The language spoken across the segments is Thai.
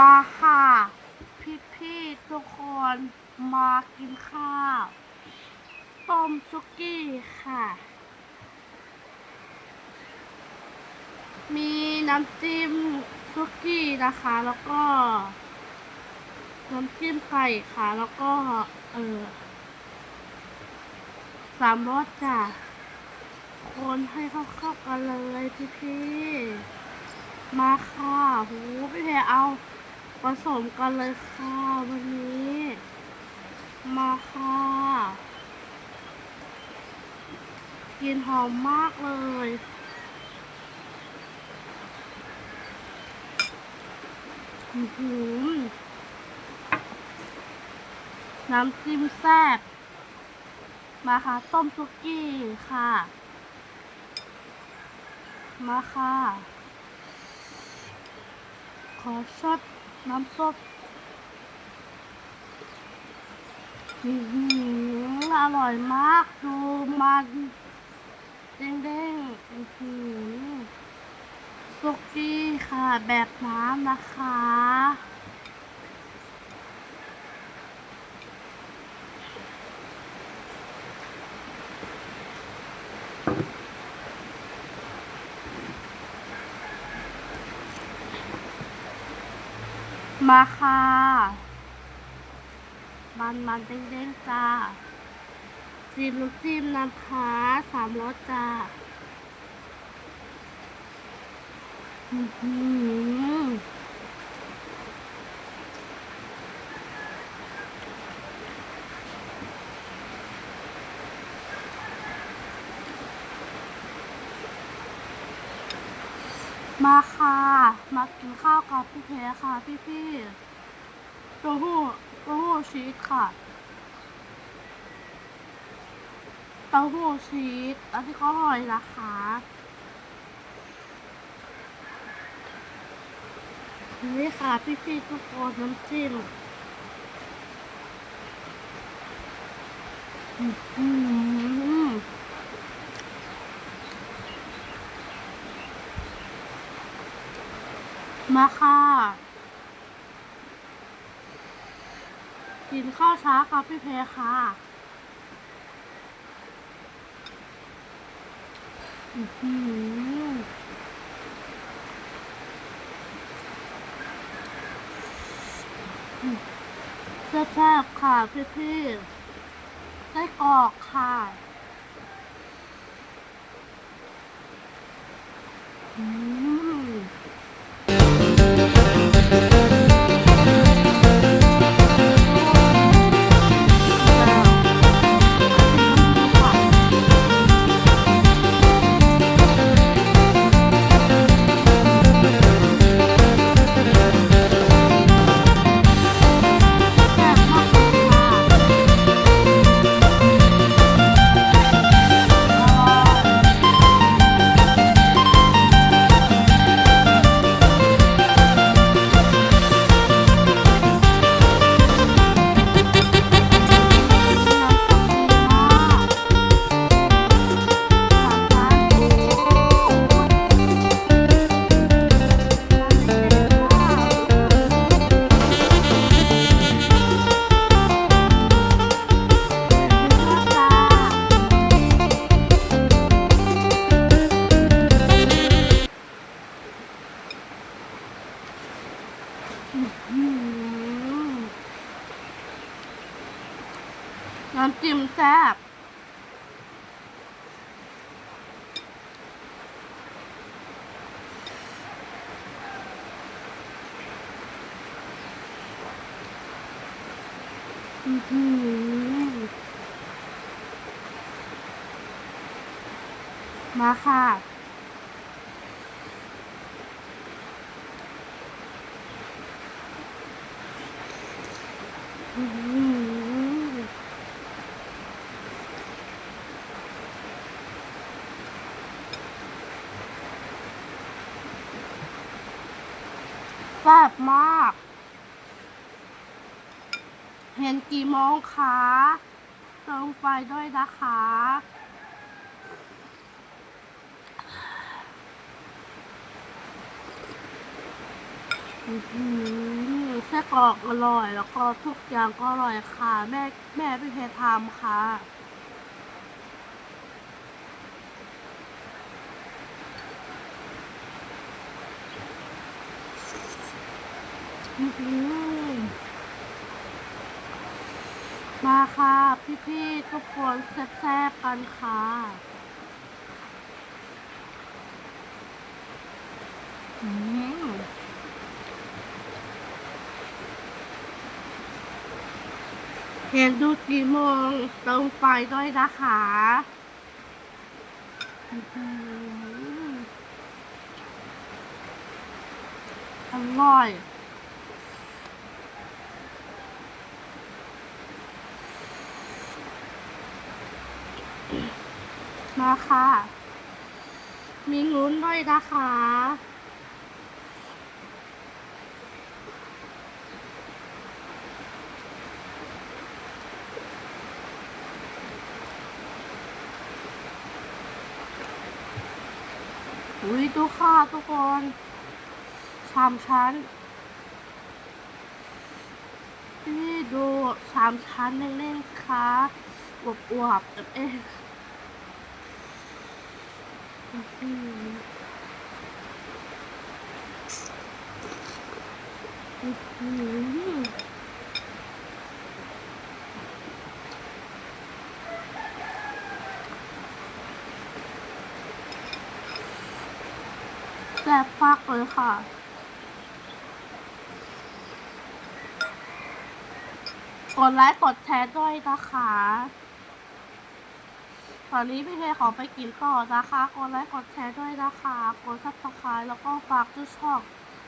มาค่ะ พี่พี่ๆทุกคนมากินข้าวต้มซุกี้ค่ะ มีน้ำจิ้มซุกี้นะคะ แล้วก็ น้ำจิ้มไข่ค่ะ แล้วก็ เออสามรสจ้ะคนให้เข้าๆกันเลยพี่พี่ๆมาค่ะ หูพี่เพเอา ผสมกันเลยค่ะวันนี้ มาค่ะกินหอมมากเลยอือหือน้ำจิ้มแซ่บมาค่ะ ต้มซุกี้ค่ะ มาค่ะ ขอชด น้ำซุปอืมอร่อยมาก ดูมันเด้งๆอื้อหือซุกี้ค่ะ แบบน้ำนะคะ มาค่ะ มันมันเด้งๆจ้าจิ้มลูกจิ้มนะคะสามรสจ้าอื้อ มาค่ะ มากินข้าวกับพี่เพค่ะ พี่พี่ๆเต้าหู้เต้าหู้ชีสค่ะเต้าหู้ชีสอันที่เขาอร่อยนะคะนี่ค่ะพี่พี่ๆทุกคนน้ำจิ้มอื้อหือ มาค่ะ กินข้าวช้าค่ะพี่เพค่ะ อื้อหือแซ่บๆค่ะพี่พี่ๆไส้กรอกค่ะอืม น้ำจิ้มแซ่บอือหือมาค่ะ ซ่บมาก เห็นกี่โมงคะเติมไฟด้วยนะคะอื้อหือส้กรอกอร่อย แล้วก็ทุกอย่างก็อร่อยค่ะ แม่แม่พี่เพชรทำค่ะ อื้อหือ มาค่ะ พี่ๆทุกคนแซ่บๆกันค่ะอืมเห็นดูกี่โมงเติมไฟด้วยนะคะอร่อย มาค่ะ มีงุ้นด้วยนะคะ อุ้ยดูค่ะทุกคนสามชั้น นี่ดูสามชั้นเล่นๆค่ะอวบๆเองอื้อหืออื้อหือ แซ่บมากเลยค่ะกดไลค์กดแชร์ด้วยนะคะ ตอนนี้พี่เพขอไปกินต่อนะคะ กดไลค์ กดแชร์ด้วยนะคะ กดซับสไครต์แล้วก็ฝากชื่อช่อง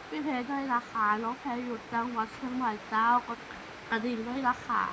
พี่เพด้วยนะคะน้องแพรอยู่จังหวัดเชียงใหม่เจ้ากดกระดิ่งด้วยนะคะ